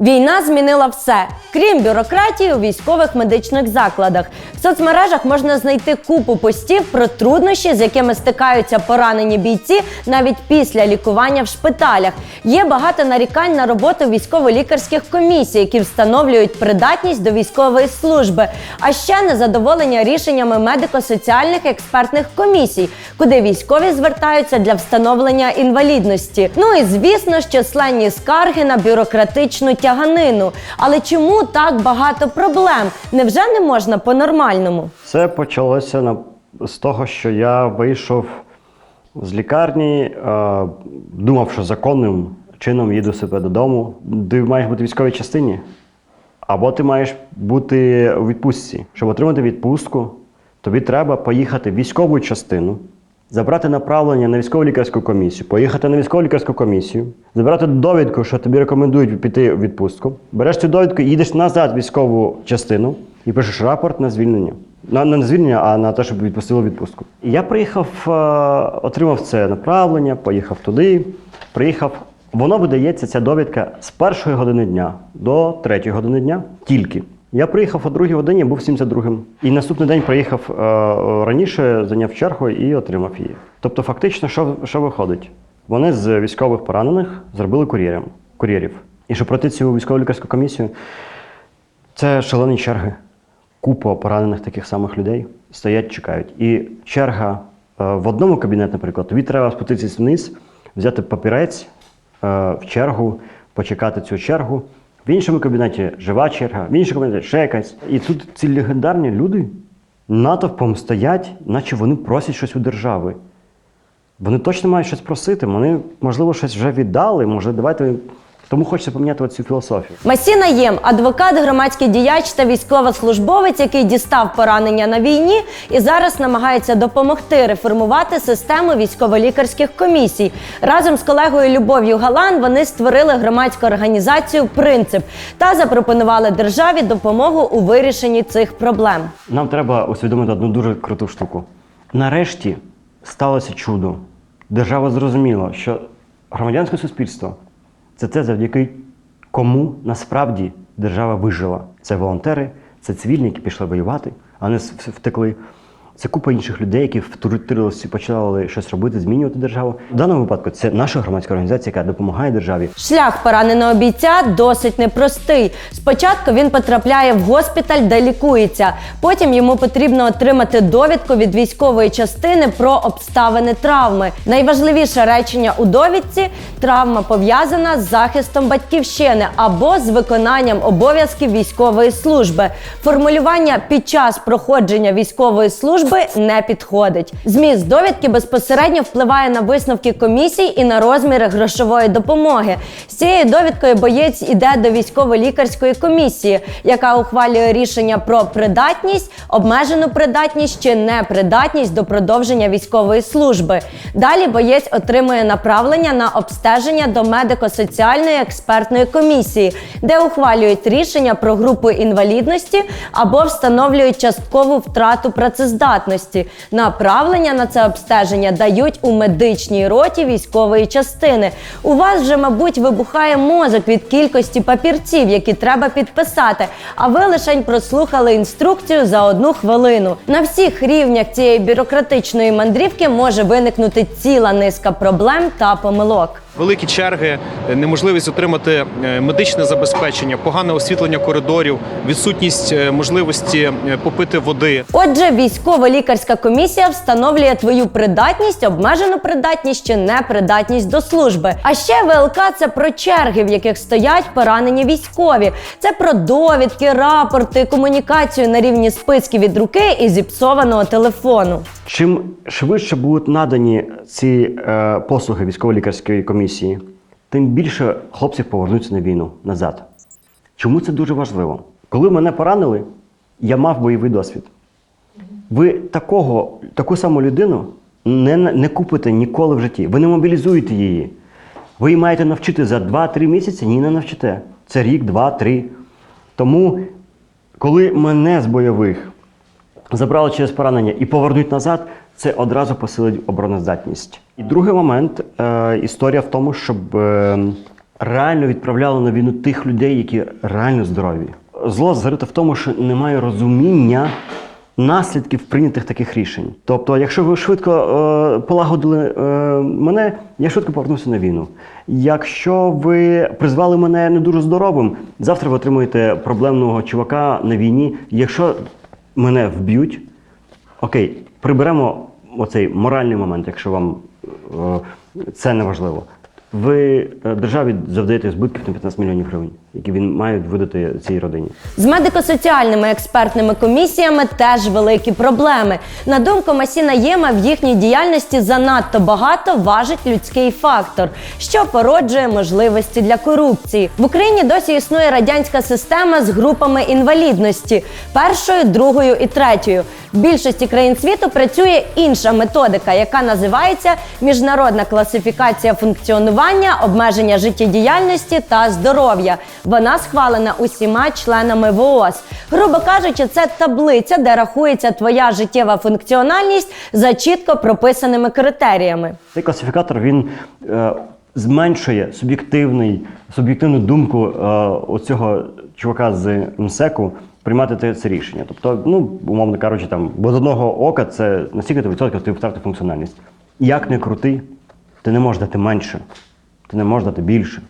Війна змінила все, крім бюрократії у військових медичних закладах. В соцмережах можна знайти купу постів про труднощі, з якими стикаються поранені бійці навіть після лікування в шпиталях. Є багато нарікань на роботу військово-лікарських комісій, які встановлюють придатність до військової служби, а ще незадоволення рішеннями медико-соціальних експертних комісій, куди військові звертаються для встановлення інвалідності. Ну і звісно ж численні скарги на бюрократичну тяганину. Але чому так багато проблем? Невже не можна по-нормальному? Це почалося на, з того, що я вийшов з лікарні, е, думав, що законним чином їду себе додому. Ти маєш бути в військовій частині, або ти маєш бути у відпустці. Щоб отримати відпустку, тобі треба поїхати в військову частину, забрати направлення на військово лікарську комісію, поїхати на військово лікарську комісію, забрати довідку, що тобі рекомендують піти у відпустку. Береш цю довідку, їдеш назад в військову частину і пишеш рапорт на звільнення. На, не на звільнення, а на те, щоб відпустили відпустку. І я приїхав, е, отримав це направлення, поїхав туди, приїхав. Воно видається, ця довідка з першої години дня до третьої години дня тільки. Я приїхав о другій годині, був 72-м. І наступний день приїхав е, раніше, зайняв чергу і отримав її. Тобто, фактично, що, що виходить? Вони з військових поранених зробили кур'єрів. І щоб пройти цю військово лікарську комісію, це шалені черги. Купа поранених таких самих людей стоять, чекають. І черга е, в одному кабінеті, наприклад, тобі треба спуститися вниз, взяти папірець е, в чергу, почекати цю чергу. В іншому кабінеті жива черга, в іншому кабінеті ще якась. І тут ці легендарні люди натовпом стоять, наче вони просять щось у держави. Вони точно мають щось просити. Вони, можливо, щось вже віддали. Може, давайте. Тому хочеться поміняти цю філософію. Масіна Єм, адвокат, громадський діяч та військовослужбовець, який дістав поранення на війні і зараз намагається допомогти реформувати систему військово-лікарських комісій. Разом з колегою Любов'ю Галан вони створили громадську організацію Принцип та запропонували державі допомогу у вирішенні цих проблем. Нам треба усвідомити одну дуже круту штуку. Нарешті сталося чудо. Держава зрозуміла, що громадянське суспільство це те, завдяки кому насправді держава вижила. Це волонтери, це цивільні, які пішли воювати, а не втекли. Це купа інших людей, які втрутилися і почали щось робити, змінювати державу. В даному випадку це наша громадська організація, яка допомагає державі. Шлях пораненого бійця досить непростий. Спочатку він потрапляє в госпіталь, де лікується. Потім йому потрібно отримати довідку від військової частини про обставини травми. Найважливіше речення у довідці травма пов'язана з захистом батьківщини або з виконанням обов'язків військової служби. Формулювання під час проходження військової служби не підходить. Зміст довідки безпосередньо впливає на висновки комісій і на розміри грошової допомоги. З цією довідкою боєць іде до військово-лікарської комісії, яка ухвалює рішення про придатність, обмежену придатність чи непридатність до продовження військової служби. Далі боєць отримує направлення на обстеження до медико-соціальної експертної комісії, де ухвалюють рішення про групу інвалідності або встановлюють часткову втрату працездатності. Направлення на це обстеження дають у медичній роті військової частини. У вас вже, мабуть, вибухає мозок від кількості папірців, які треба підписати. А ви лишень прослухали інструкцію за одну хвилину. На всіх рівнях цієї бюрократичної мандрівки може виникнути ціла низка проблем та помилок. Великі черги, неможливість отримати е, медичне забезпечення, погане освітлення коридорів, відсутність е, можливості е, попити води. Отже, військово-лікарська комісія встановлює твою придатність, обмежену придатність чи непридатність до служби. А ще ВЛК це про черги, в яких стоять поранені військові. Це про довідки, рапорти, комунікацію на рівні списків від руки і зіпсованого телефону. Чим швидше будуть надані ці е, послуги військово-лікарської комісії, тим більше хлопців повернуться на війну назад. Чому це дуже важливо? Коли мене поранили, я мав бойовий досвід. Ви такого, таку саму людину не, не купите ніколи в житті. Ви не мобілізуєте її. Ви її маєте навчити за 2-3 місяці, ні, не навчите. Це рік, два, три. Тому, коли мене з бойових забрали через поранення і повернуть назад, це одразу посилить обороноздатність. І другий момент е, історія в тому, щоб е, реально відправляли на війну тих людей, які реально здорові. Зло зарите в тому, що немає розуміння наслідків прийнятих таких рішень. Тобто, якщо ви швидко е, полагодили е, мене, я швидко повернуся на війну. Якщо ви призвали мене не дуже здоровим, завтра ви отримуєте проблемного чувака на війні. Якщо мене вб'ють, окей, приберемо оцей моральний момент, якщо вам е, це не важливо. Ви е, державі завдаєте збитків на 15 мільйонів гривень, які він має видати цій родині. З медико-соціальними експертними комісіями теж великі проблеми. На думку Масіна Єма, в їхній діяльності занадто багато важить людський фактор, що породжує можливості для корупції. В Україні досі існує радянська система з групами інвалідності першою, другою і третьою. В більшості країн світу працює інша методика, яка називається міжнародна класифікація функціонування, обмеження життєдіяльності та здоров'я. Вона схвалена усіма членами ВООЗ. Грубо кажучи, це таблиця, де рахується твоя життєва функціональність за чітко прописаними критеріями. Цей класифікатор він е, зменшує суб'єктивний, суб'єктивну думку е, оцього чувака з МСЕКу приймати це, рішення. Тобто, ну, умовно кажучи, там, бо з одного ока це то відсотків ти втратив функціональність. Як не крути, ти не можеш дати менше, ти не можеш дати більше.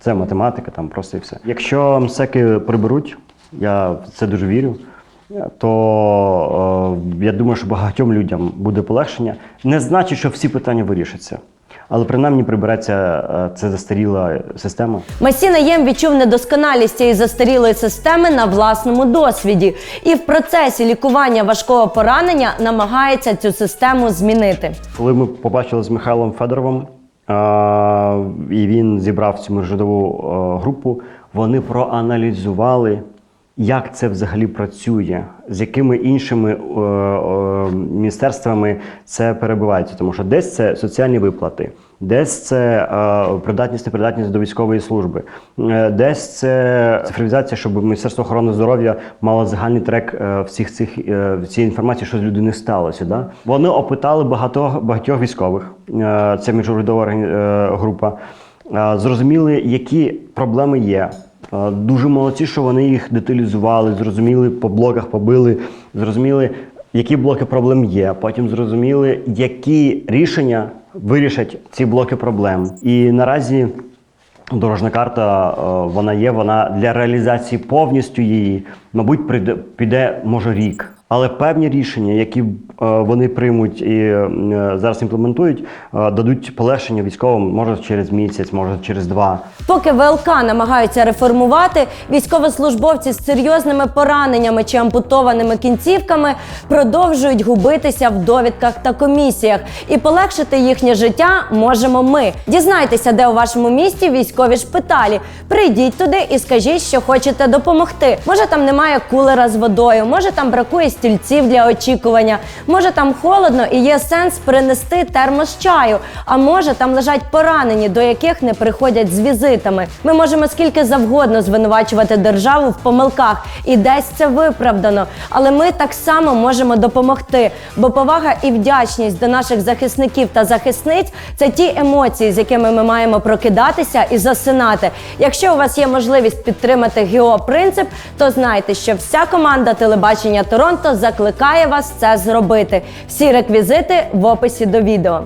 Це математика, там просто і все. Якщо МСЕКи приберуть, я в це дуже вірю, то е, я думаю, що багатьом людям буде полегшення. Не значить, що всі питання вирішаться. Але принаймні прибереться е, це застаріла система. Масіна Єм відчув недосконалість цієї застарілої системи на власному досвіді, і в процесі лікування важкого поранення намагається цю систему змінити. Коли ми побачили з Михайлом Федоровим, і він зібрав цю міжрядову е, групу, вони проаналізували, як це взагалі працює, з якими іншими е, е, міністерствами це перебувається. Тому що десь це соціальні виплати, десь це е, придатність непридатність до військової служби, е, десь це цифровізація, щоб Міністерство охорони здоров'я мало загальний трек е, всіх цих цієї інформації, що з людини сталося. Да? Вони опитали багато, багатьох військових. Це міжурядова група. Зрозуміли, які проблеми є. Дуже молодці, що вони їх деталізували, зрозуміли по блоках, побили, зрозуміли, які блоки проблем є. Потім зрозуміли, які рішення вирішать ці блоки проблем. І наразі дорожна карта е, вона є. Вона для реалізації повністю її, мабуть, піде може рік. Але певні рішення, які е, вони приймуть і е, зараз імплементують, е, дадуть полегшення військовим може через місяць, може через два. Поки ВЛК намагаються реформувати, військовослужбовці з серйозними пораненнями чи ампутованими кінцівками продовжують губитися в довідках та комісіях. І полегшити їхнє життя можемо ми. Дізнайтеся, де у вашому місті військові шпиталі. Прийдіть туди і скажіть, що хочете допомогти. Може, там немає кулера з водою, може там бракує стільців для очікування, може там холодно і є сенс принести термос чаю. А може там лежать поранені, до яких не приходять з візитами. Ми можемо скільки завгодно звинувачувати державу в помилках, і десь це виправдано. Але ми так само можемо допомогти, бо повага і вдячність до наших захисників та захисниць це ті емоції, з якими ми маємо прокидатися і засинати. Якщо у вас є можливість підтримати ГІО принцип, то знайте, що вся команда телебачення Торонто закликає вас це зробити. Всі реквізити в описі до відео.